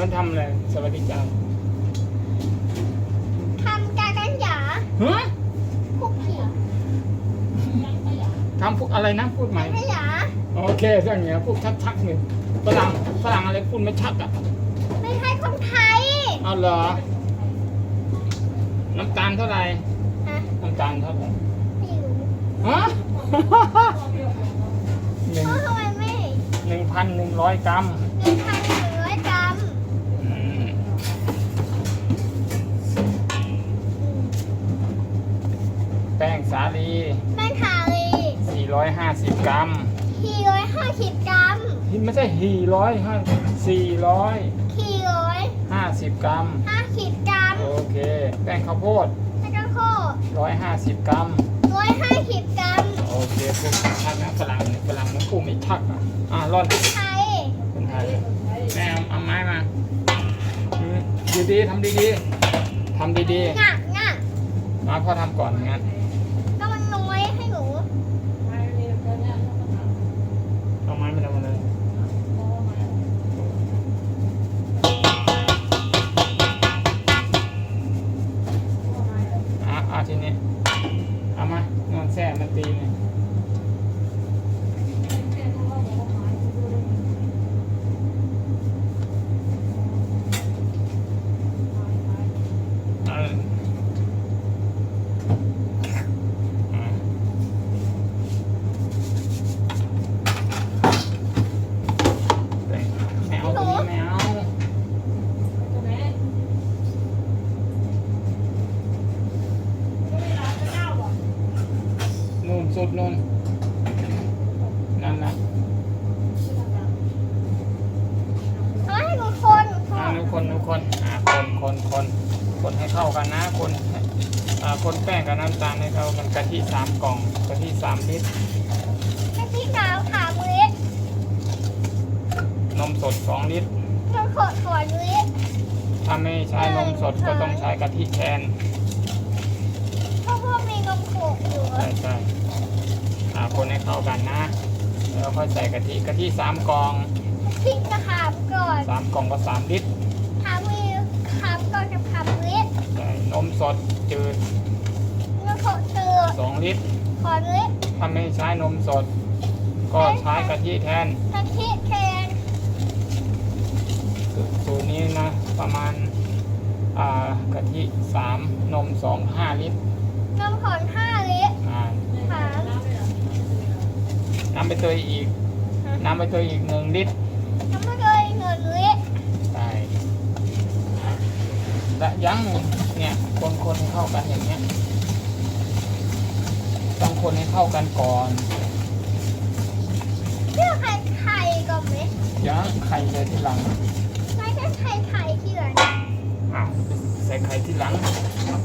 มันทำอะไรสวัสดีจ้าทำการกันหยาฮะคุกกี้ทำพูดอะไรนะพูดใหม่กันหยาโอเคเรื่องเนี้ยพูดชักๆหนึ่งฝรั่งฝรั่งอะไรพูดไม่ชัดอะไม่ใช่คนไทยเอาเหรอ น้ำตาลเท่าไหร่ฮะน้ำตาลเท่าไหร่ไม่รู้ฮะหนึ่งเพราะทำไมไม่หนึ่งพันหนึ่งร้อยกรัมหนึ่งพันหนึ่งร้อยกรัม อืม อืม แป้ง สาลี แป้งทาลี450 กรัมสี่ร้อยห้าสิบกรัมไม่ใช่หีร้อยห้าสี่ร้อยสี่ร้อยห้าสิบกรัม ห้าสิบกรัมโอเค แป้งข้าวโพด แล้วก็โคร้อยห้าสิบกรัม ร้อยห้าสิบกรัมโอเคพวกชักนะฝรั่งเนี่ยฝรั่งมันพูดไม่ชักอะอะร่อนไทยคนไทยแม่เอาเอาไม้มาอืมดีๆทำดีๆทำดีหนักหนักๆมาพ่อทำก่อนงั้น ก็มันน้อยให้หนู เอาไม้มาทำอะไรอะอะทีนี้เอามานอนแซ่มันตีเนี่ยเอาอะไม่เอาตรงนี้ไม่เอา นู่นสุดนู่นนั่นนะ เอาให้หนูคนค อ่าน ทุก คนทุกคนอ่าคนคนคนคนให้เข้ากันนะคนอ่าคนแป้งกับน้ำตาลให้เข้ากันกะทิสามกล่องกะทิสามลิตรให้พี่สาวขามือนมสดสองลิตรต้องขดขอมือถ้าไม่ใช้นมสดก็ต้องใช้กะทิแทนเพราะพวกมีนมโขกอยู่ใช่ใช่อ่าคนให้เข้ากันนะแล้วค่อยใส่กะทิกะทิสามกล่องพี่จะขามก่อนสามกล่องก็สามลิตร ขามือขามก่อนกับขามือ ใส่น มสดจืดนมโขกเจอสองลิตรขอมือถ้าไม่ใช้นมสด ก็ใช้กะทิแทนทันทีแทนสูตรนี้นะ ประมาณอ่ากะทิสามนมสองห้าลิตรนมขอนห้าลิตรอ่าขามน้ำใบเตยอีก น้ำใบเตยอีกหนึ่งลิตร น้ำมันเลยเงินลิตร ใช่และยั้งเนี่ยคนคนให้เข้ากันอย่างเงี้ยต้องคนให้เข้ากันก่อนเชื่อใครไข่ก่อนไหมยั้งไข่เลยทีหลังไม่ใช่ไข่ไข่ที่ไหนอ้าวใส่ไข่ทีหลัง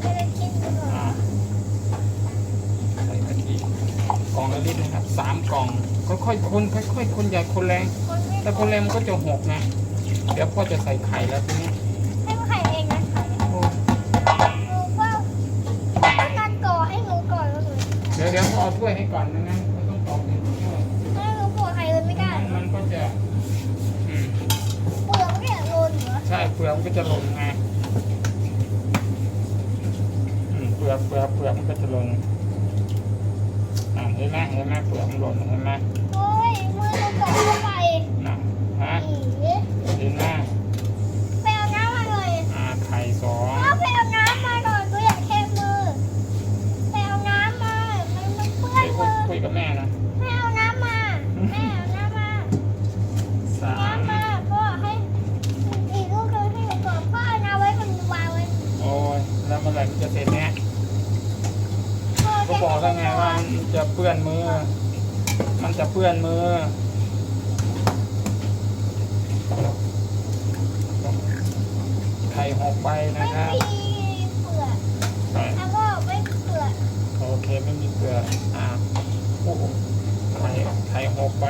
จะได้กินก่อนอ่าใส่กะทิกล่องละลิตรนะครับสามกล่องค่อยๆคนค่อยๆคนใหญ่คนแรงคนไม่แต่คนแรงมันก็จะหกนะเดี๋ยวพ่อจะใส่ไข่แล้วทีนี้ให้ไข่เอง เดี๋ยวเดี๋ยวพ่อเอาถ้วยให้ก่อนนะงั้นไม่ต้องตอกในถ้วยถ้าหนูปวดไข่เลยไม่ได้มันมันก็จะอืมเปลือกไม่อยากโดนเหรอใช่เปลือกมันก็จะหล่นไงอืมเปลือกเปลือกเปลือกมันก็จะหล่นอ่าเห็นไหมเห็นไหมเปลือกมันหล่นเห็นไหม โอ้ยมือหนูก่อเข้าไป น่ะฮะ อี เห็นไหม ไปเอาน้ำมาหน่อย อ่าไข่สอง เอาไปเอาน้ำมาหน่อยตัวอยากแค่มือไปเอาน้ำมา มันมันเปื้อ เดี๋ น ยวคุ มื ย อ คุยกับแม่นะ แม่เอาน้ำมาแม่เอาน้ำมา สาม น้ำมาพ่อให้อีกลูกนึงให้หนูก่อนพ่อเอาน้ำไว้มันวางไว้ โอ้ยแล้วเมื่อไหร่มันจะเสร็จเนี่ยพ่อก็บอกแล้วไงว่ามันจะเปื้อนมือ มันจะเปื้อนมือไข่หกใบไม่นะครับมีเปลือกใช่แล้วก็ไม่มีเปลือกโอเคไม่มีเกลืออ่าโอ้โหไข่ไข่หกใบ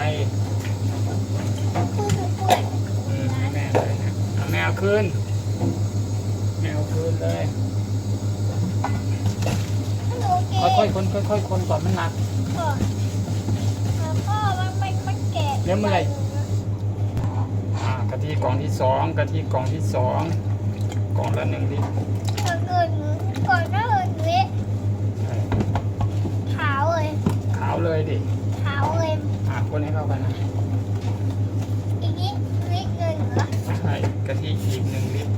คือหนูเปลือกอืมให้แม่เลยนะเอาแม่เอาคืนแม่เอาคืนเลยให้หนูเก็บ ค่อยๆคนค่อยๆคนก่อนมันหนักก่อนแล้วพ่อมันไม่มันแกะแล้วเมื่อไหร่ อ่ากกะทิกล่องที่สองกะทิกล่องที่สองกล่องละหนึ่งลิตรก่อนอื่นก่อนหน้าอื่นนี้ ใช่ ขาวเลย ขาวเลยดิ ขาวเลย อะคนให้เข้ากันนะ อีกนิดนิดหนึ่งเหรอ ใช่กะทิอีกหนึ่งลิตร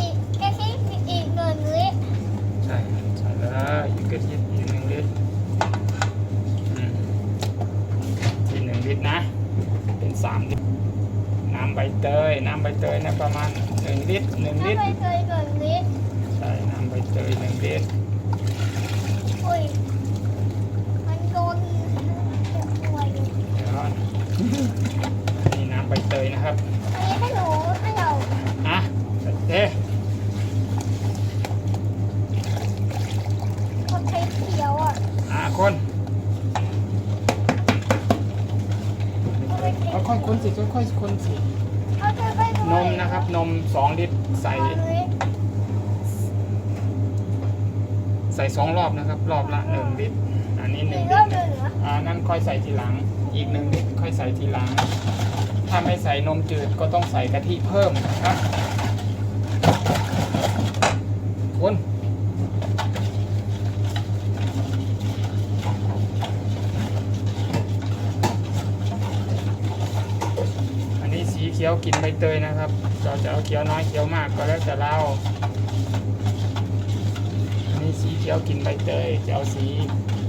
อีกแค่ที่อีกหนึ่งนิด ใช่ใช่แล้วอีกกะทิอีกหนึ่งลิตรอืมที่หนึ่งลิตรนะ เป็นสามลิตร น้ำใบเตย น้ำใบเตยนะประมาณหนึ่งลิตรหนึ่งถ้าลิตรไม่เคยหนึ่งนิดใช่ น้ำใบเตยหนึ่งลิตรอุ้ย มันโดนหัวอยู่เดี๋ยวนี่น้ำใบเตยนะครับ อันนี้ให้หนูให้เราอะเอ๊ะคนไทยเขียวอะอะคน เอา ค่อยคนสิค่อยๆคนสิเอาไปไปนมนะครับ นมสองลิตรใส่ใส่สองรอบนะครับ รอบละหนึ่งลิตรอันนี้หหนึ่นึ่งงลิรอตบรหนึ่งเหรออ่านั่นค่อยใส่ทีหลัง อีกหนึ่งลิตรค่อยใส่ทีหลัง ถ้าไม่ใส่นมจืดก็ต้องใส่กะทิเพิ่มนะครับคนอันนี้สีเขียวกลินใบเตยนะครับเราจะเอาเขียวน้อยเขียวมากก็แล้วแต่เราอันนี้สีเขียวกลินใบเตย จะเอาสี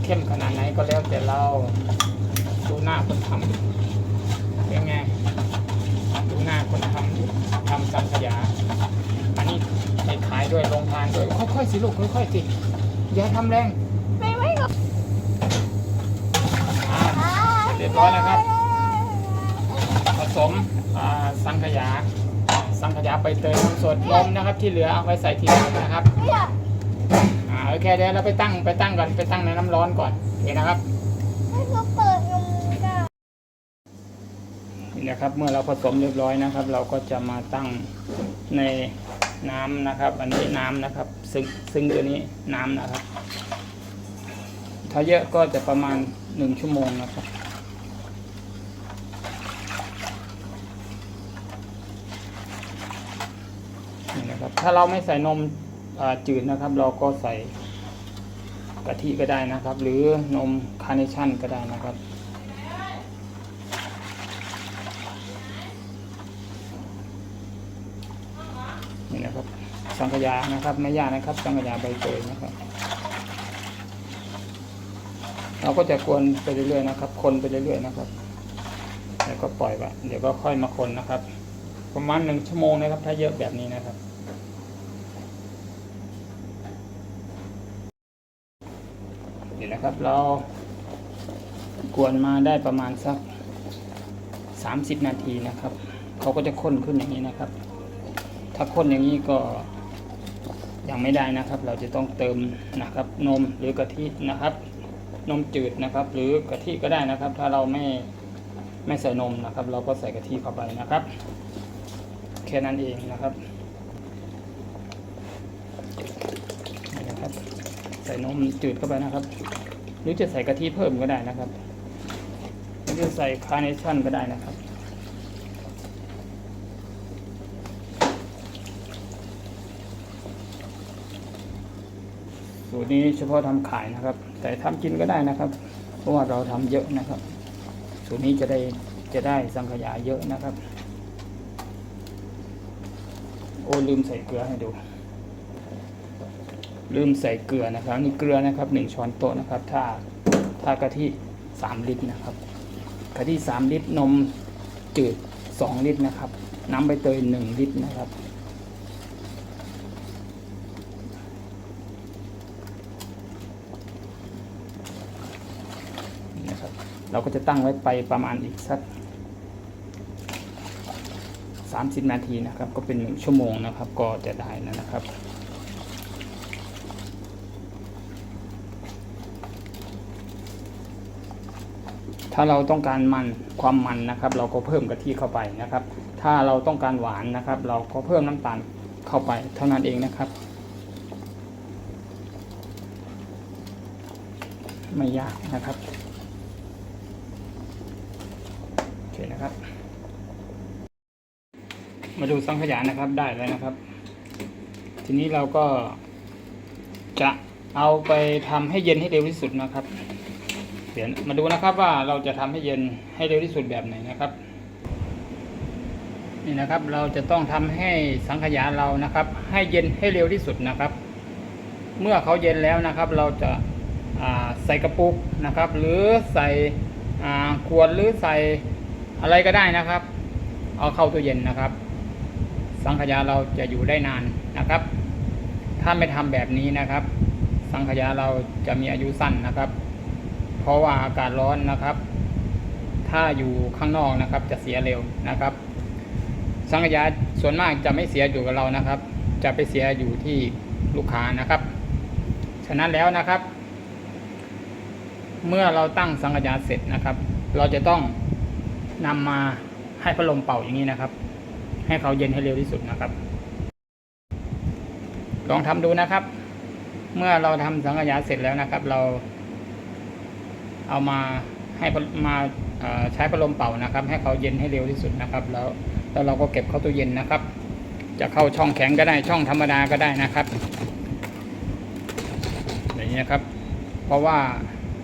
เข้มขนาดไหนก็แล้วแต่เราดูหน้าคนทำเป็นไงดูหน้าคนทำทำสังขยา อันนี้ให้ขายด้วยลงทานด้วยค่อยๆสิลูกค่อยๆสิอย่าทำแรงไม่ไม่ก็อ่าเรียบร้อยแล้วครับผส มอ่าสังขยา สังขยาใบเตยน้ำสดนมนะครับ ที่เหลือเอาไว้ใส่ทีหลังนะครับไม่อยากอ่าโอเคเดี๋ยวเราไปตั้งไปตั้งก่อนไปตั้งในน้ำร้อนก่อนโอเคนะครับให้เขาเปิดนมได้นี่นะครับเมื่อเราผสมเรียบร้อยนะครับ เราก็จะมาตั้งในน้ำนะครับ อันนี้น้ำนะครับ ซึ่งซึ่งตัวนี้น้ำนะครับ ถ้าเยอะก็จะประมาณหนึ่งชั่วโมงนะครับ นี่นะครับ ถ้าเราไม่ใส่นมจืดนะครับ เราก็ใส่กะทิก็ได้นะครับ หรือนมคาร์เนชั่นก็ได้นะครับ นี่นะครับ สังขยานะครับไม่ยากนะครับ สังขยาใบเตยนะครับ เราก็จะกวนไปเรื่อยๆนะครับ คนไปเรื่อยๆนะครับแล้วก็ปล่อยไว้เดี๋ยวก็ค่อยมาคนนะครับ ประมาณหนึ่งชั่วโมงนะครับ ถ้าเยอะแบบนี้นะครับ นะครับ เรากวนมาได้ประมาณสักสามสิบนาทีนะครับ เขาก็จะข้นขึ้นอย่างนี้นะครับ ถ้าข้นอย่างนี้ก็ยังไม่ได้นะครับ เราจะต้องเติมนะครับ นมหรือกะทินะครับ นมจืดนะครับ หรือกะทิก็ได้นะครับ ถ้าเราไม่ไม่ใส่นมนะครับ เราก็ใส่กะทิเข้าไปนะครับ แค่นั้นเองนะครับนะครับ ใส่นมจืดเข้าไปนะครับ หรือจะใส่กะทิเพิ่มก็ได้นะครับหรือจะใส่คาร์เนชั่นก็ได้นะครับ สูตรนี้เฉพาะทำขายนะครับ แต่ทำกินก็ได้นะครับ เพราะว่าเราทำเยอะนะครับ สูตรนี้จะได้จะได้สังขยาเยอะนะครับ โอ้ลืมใส่เกลือให้ดู ลืมใส่เกลือนะครับนี่เกลือนะครับหนึ่งช้อนโต๊ะนะครับ ถ้าถ้ากะทิสามลิตรนะครับกะทิสามลิตรนมจืดสองลิตรนะครับ น้ำใบเตยหนึ่งลิตรนะครับ นะครับ เราก็จะตั้งไว้ไปประมาณอีกสัก30 นาทีนะครับ ก็เป็น 1 ชั่วโมงนะครับ ก็จะได้นะครับ ถ้าเราต้องการมันความมันนะครับ เราก็เพิ่มกะทิเข้าไปนะครับ ถ้าเราต้องการหวานนะครับ เราก็เพิ่มน้ำตาลเข้าไปเท่านั้นเองนะครับ ไม่ยากนะครับโอเคนะครับ มาดูสังขยานะครับได้แล้วนะครับ ทีนี้เราก็จะเอาไปทำให้เย็นให้เร็วที่สุดนะครับ เดี๋ยวมาดูนะครับว่าเราจะทำให้เย็นให้เร็วที่สุดแบบไหนนะครับ นี่นะครับเราจะต้องทำให้สังขยาเรานะครับ ให้เย็นให้เร็วที่สุดนะครับ เมื่อเขาเย็นแล้วนะครับ เราจะาใส่กระปุกนะครับ หรือใส่ขวดหรือใส่อะไรก็ได้นะครับ เอาเข้าตู้เย็นนะครับ สังขยาเราจะอยู่ได้นานนะครับ ถ้าไม่ทำแบบนี้นะครับ สังขยาเราจะมีอายุสั้นนะครับ เพราะว่าอากาศร้อนนะครับ ถ้าอยู่ข้างนอกนะครับ จะเสียเร็วนะครับ สังขยาส่วนมากจะไม่เสียอยู่กับเรานะครับ จะไปเสียอยู่ที่ลูกค้านะครับ ฉะนั้นแล้วนะครับ เมื่อเราตั้งสังขยาเสร็จนะครับ เราจะต้องนำมาให้พัดลมเป่าอย่างนี้นะครับ ให้เขาเย็นให้เร็วที่สุดนะครับ ลองทำดูนะครับ เมื่อเราทำสังขยาเสร็จแล้วนะครับ เรา เอามาให้มาใช้พัดลมเป่านะครับ ให้เขาเย็นให้เร็วที่สุดนะครับ แล้วแล้วเราก็เก็บเข้าตู้เย็นนะครับ จะเข้าช่องแข็งก็ได้ช่องธรรมดาก็ได้นะครับอย่างนี้นะครับ เพราะว่า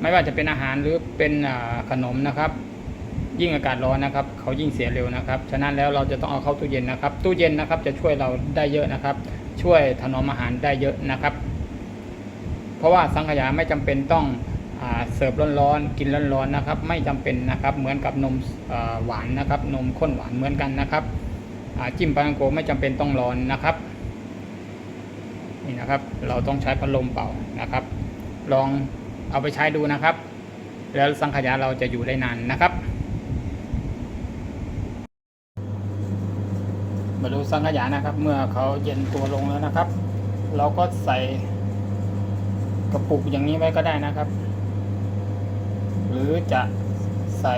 ไม่ว่าจะเป็นอาหารหรือเป็นขนมนะครับ ยิ่งอากาศร้อนนะครับ เขายิ่งเสียเร็วนะครับ ฉะนั้นแล้วเราจะต้องเอาเข้าตู้เย็นนะครับ ตู้เย็นนะครับ จะช่วยเราได้เยอะนะครับ ช่วยถนอมอาหารได้เยอะนะครับ เพราะว่าสังขยาไม่จำเป็นต้อง เสิร์ฟร้อนๆกินร้อนๆนะครับ ไม่จำเป็นนะครับ เหมือนกับนมหวานนะครับ นมข้นหวานเหมือนกันนะครับจิ้มปลาทังโกไม่จำเป็นต้องร้อนนะครับนี่นะครับ เราต้องใช้พัดลมเป่านะครับ ลองเอาไปใช้ดูนะครับ แล้วสังขยาเราจะอยู่ได้นานนะครับ มาดูสังขยานะครับ เมื่อเขาเย็นตัวลงแล้วนะครับ เราก็ใส่กระปุกอย่างนี้ไว้ก็ได้นะครับ หรือจะใส่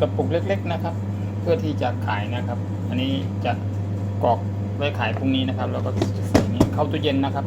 กระปุกเล็กๆนะครับ เพื่อที่จะขายนะครับ อันนี้จะกรอกไว้ขายพรุ่งนี้นะครับ แล้วก็ใส่นี้เข้าตู้เย็นนะครับ